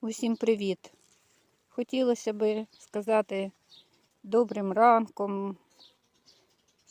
Усім привіт! Хотілося би сказати добрим ранком,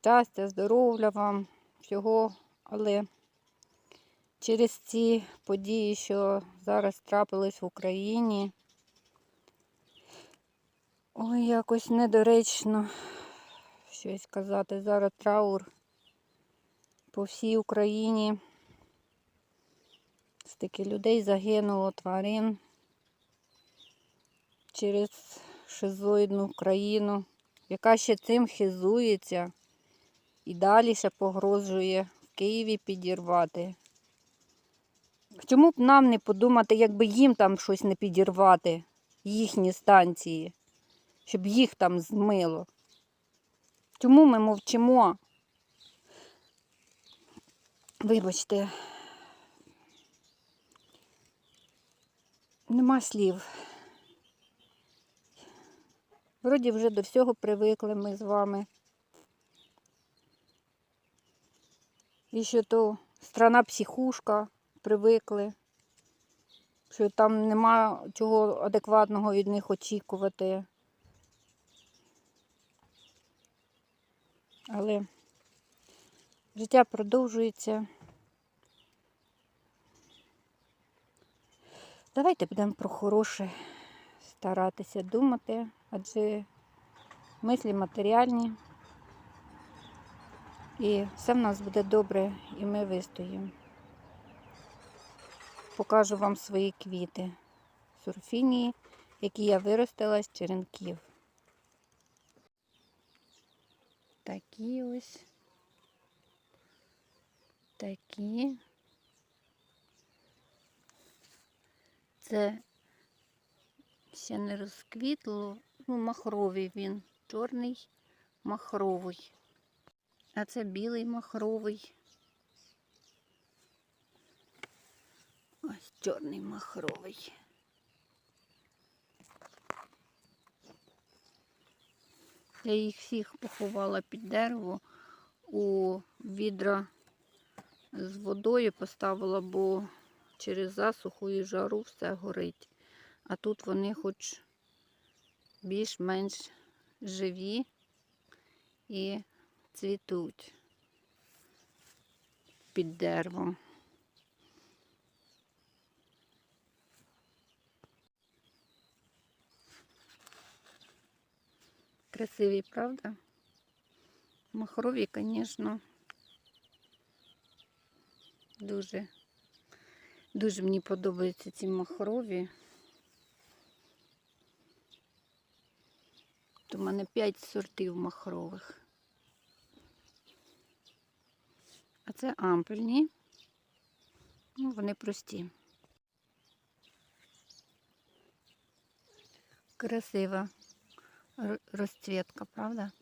щастя, здоров'я вам, всього, але через ці події, що зараз трапились в Україні, ой, якось недоречно щось казати. Зараз траур по всій Україні. Стільки людей загинуло, тварин через шизоїдну країну, яка ще цим хизується і далі ще погрожує в Києві підірвати. Чому б нам не подумати, якби їм там щось не підірвати, їхні станції, щоб їх там змило? Чому ми мовчимо? Вибачте, нема слів. Вроді вже до всього привикли ми з вами. І що то страна психушка привикли, що там нема чого адекватного від них очікувати. Але життя продовжується. Давайте будемо про хороше старатися думати, адже мислі матеріальні. І все в нас буде добре, і ми вистоїмо. Покажу вам свої квіти сурфінії, які я виростила з черенків. Такі ось. Такі. Це ще не розквітло. Ну, махровий він. Чорний махровий. А це білий махровий. Ось чорний махровий. Я їх всіх поховала під дерево у відра з водою поставила, бо через засуху і жару все горить. А тут вони хоч більш-менш живі і цвітуть під деревом. Красиві, правда? Махрові, звісно, дуже, дуже мені подобаються ці махрові. Мене 5 сортів махрових. А це ампельні. Ну, вони прості. Красива розцвітка, правда?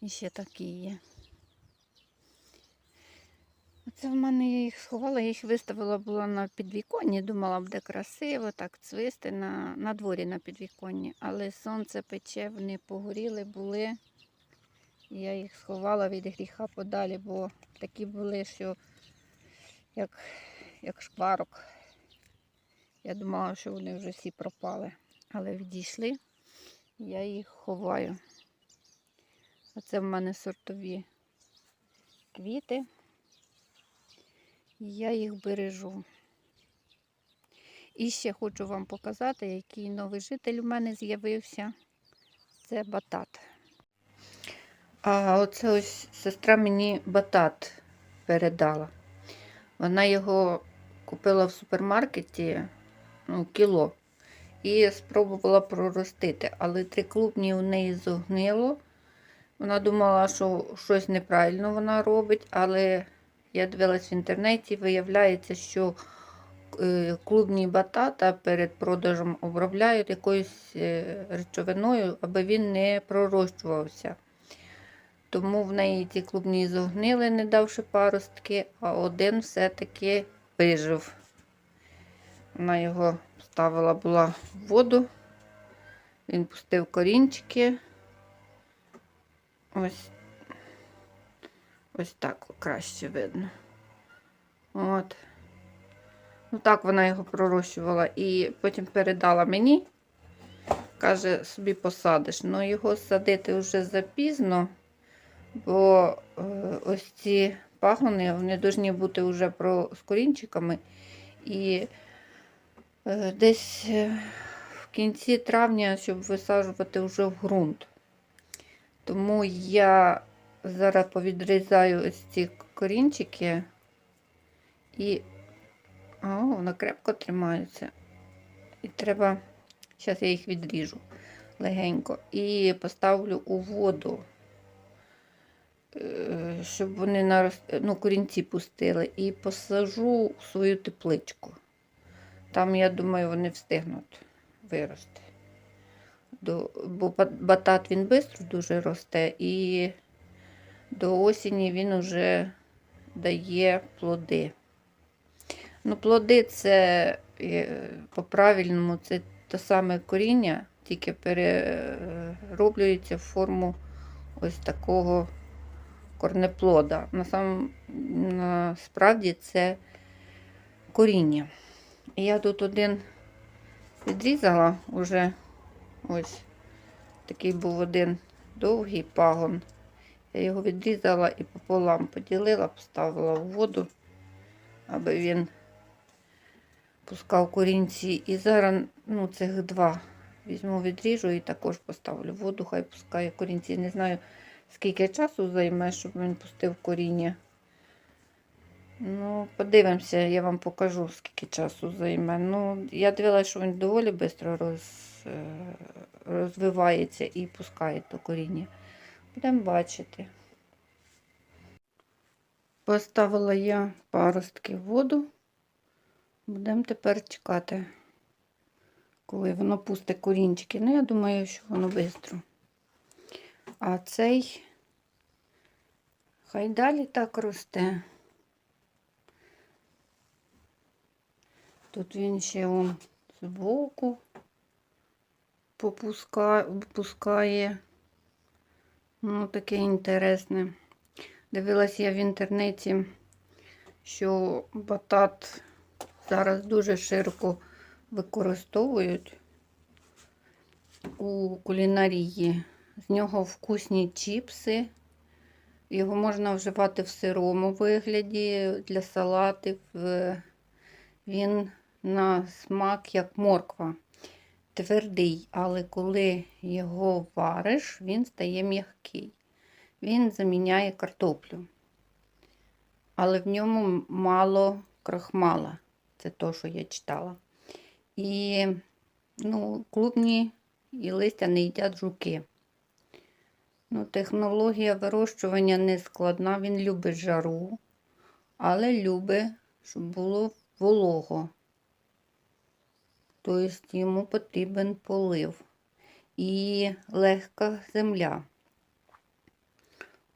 І ще такі є. Це в мене я їх сховала, я їх виставила була на підвіконні, думала, буде красиво, так цвисти на, на дворі на підвіконні. Але сонце пече, вони погоріли були. Я їх сховала від гріха подалі, бо такі були, що як, як шкварок. Я думала, що вони вже всі пропали. Але відійшли, я їх ховаю. Оце в мене сортові квіти. Я їх бережу. І ще хочу вам показати, який новий житель у мене з'явився. Це батат. А оце ось сестра мені батат передала. Вона його купила в супермаркеті ну, кіло і спробувала проростити, але три клубні у неї зогнило. Вона думала, що щось неправильно вона робить, але я дивилась в інтернеті, виявляється, що е, клубні батата перед продажем обробляють якоюсь е, речовиною, аби він не пророщувався. Тому в неї ті клубні зогнили, не давши паростки, а один все-таки вижив. Вона його ставила була в воду, він пустив корінчики. Ось Ось так краще видно. От. Ну так вона його пророщувала і потім передала мені. Каже, собі посадиш. Ну його садити вже запізно, бо е, ось ці пагони вони повинні бути вже про, з корінчиками. І е, десь е, в кінці травня, щоб висаджувати вже в ґрунт. Тому я зараз повідрізаю ось ці корінчики і о, воно крепко тримається. І треба, зараз я їх відріжу легенько. І поставлю у воду, е, щоб вони нарос... ну, корінці пустили. І посажу в свою тепличку. Там, я думаю, вони встигнуть вирости. Бо батат він швидко дуже росте, і до осені він вже дає плоди. Ну, плоди це е, по-правильному, це те саме коріння, тільки перероблюється в форму ось такого корнеплода. Насправді це коріння. Я тут один відрізала уже ось такий був один довгий пагон. Я його відрізала і пополам поділила, поставила в воду, аби він пускав корінці. І зараз ну, цих два візьму, відріжу і також поставлю в воду, хай пускає корінці. Не знаю, скільки часу займе, щоб він пустив коріння. Ну, подивимося, я вам покажу, скільки часу займе. Ну, я дивилася, що він доволі швидко роз, е, розвивається і пускає то коріння. Будемо бачити. Поставила я паростки в воду. Будемо тепер чекати, коли воно пусте корінчики. Ну, я думаю, що воно швидко. А цей хай далі так росте. Тут він ще он збоку попускає, пускає. Ну, таке інтересне. Дивилась я в інтернеті, що батат зараз дуже широко використовують у кулінарії. З нього вкусні чіпси. Його можна вживати в сирому вигляді для салатів. Е, Він на смак як морква. Твердий, але коли його вариш, він стає м'який. Він заміняє картоплю. Але в ньому мало крахмала. Це то, що я читала. І ну, клубні і листя не їдять жуки. Ну, технологія вирощування не складна, він любить жару, але любить, щоб було волого. Тобто йому потрібен полив і легка земля.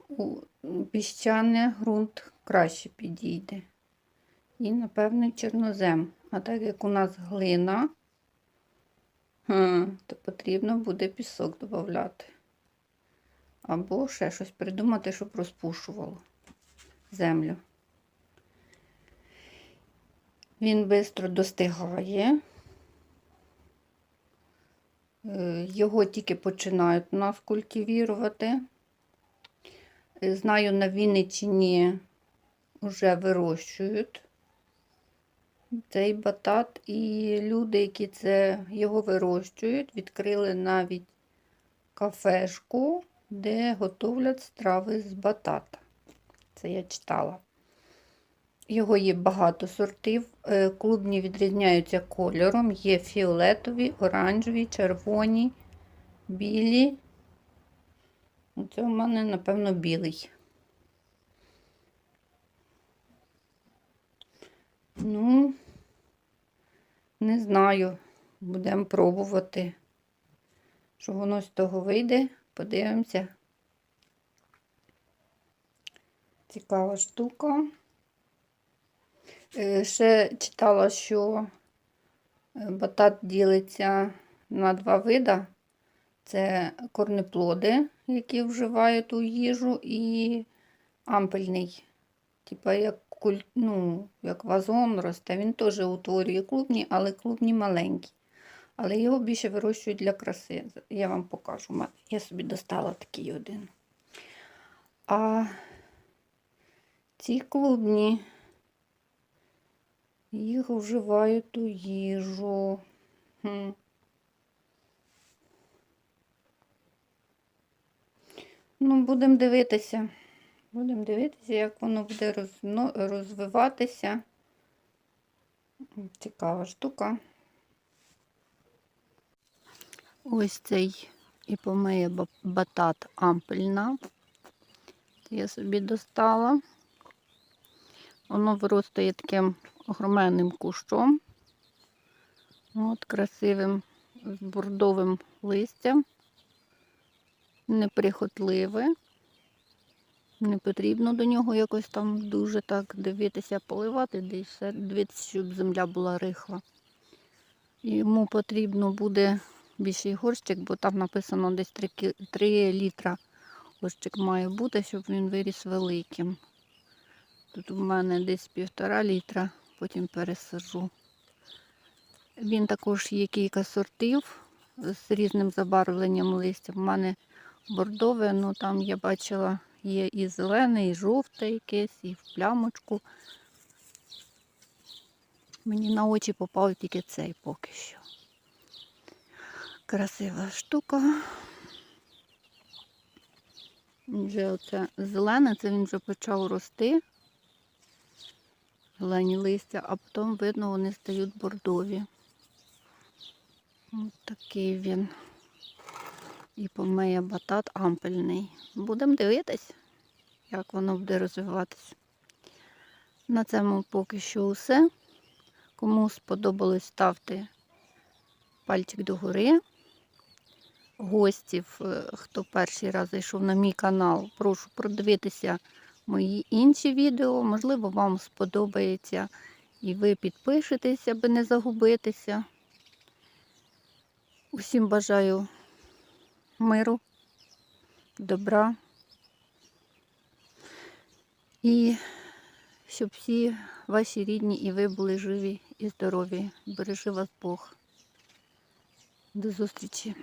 У піщаний ґрунт краще підійде. І, напевно, чорнозем. А так як у нас глина, то потрібно буде пісок додати. Або ще щось придумати, щоб розпушувало землю. Він швидко достигає. Е, Його тільки починають у нас культивірувати. Е, Знаю, на Вінниччині вже вирощують цей батат, і люди, які це його вирощують, відкрили навіть кафешку, де готовлять страви з батата. Це я читала. Його є багато сортів. Е, Клубні відрізняються кольором. Є фіолетові, оранжеві, червоні, білі. Це у мене, напевно, білий. Ну, не знаю. Будемо пробувати. Що воно з того вийде, подивимося. Цікава штука. Е, Ще читала, що е, батат ділиться на два вида. Це корнеплоди, які вживають у їжу, і ампельний, типа як, ну, як вазон росте. Він теж утворює клубні, але клубні маленькі. Але його більше вирощують для краси. Я вам покажу. Я собі достала такий один. А ці клубні їх вживають у їжу. Хм. Ну, будемо дивитися. Будемо дивитися, як воно буде розвиватися. Цікава штука. Ось цей іпомея ба- батат ампельна. Я собі достала. Воно виростає таким огроменним кущом. От, красивим, з бордовим листям. Неприхотливе. Не потрібно до нього якось там дуже так дивитися, поливати, десь дивитися, щоб земля була рихла. Йому потрібно буде більший горщик, бо там написано десь 3, 3 літра горщик має бути, щоб він виріс великим. Тут у мене десь півтора літра, потім пересажу. Він також є кілька сортів з різним забарвленням листя. У мене бордове, ну там я бачила є і зелене, і жовте якесь, і в плямочку. Мені на очі попав тільки цей поки що. Красива штука. Вже оце зелене, це він вже почав рости. Зелені листя, а потім, видно, вони стають бордові. Ось такий він. І помеє батат ампельний. Будемо дивитись, як воно буде розвиватися. На цьому поки що все. Кому сподобалось, ставте пальчик догори. Гостів, е, хто перший раз зайшов на мій канал, прошу продивитися мої інші відео. Можливо, вам сподобається і ви підпишетесь, аби не загубитися. Усім бажаю миру, добра. І щоб всі ваші рідні і ви були живі і здорові. Бережи вас Бог. До зустрічі.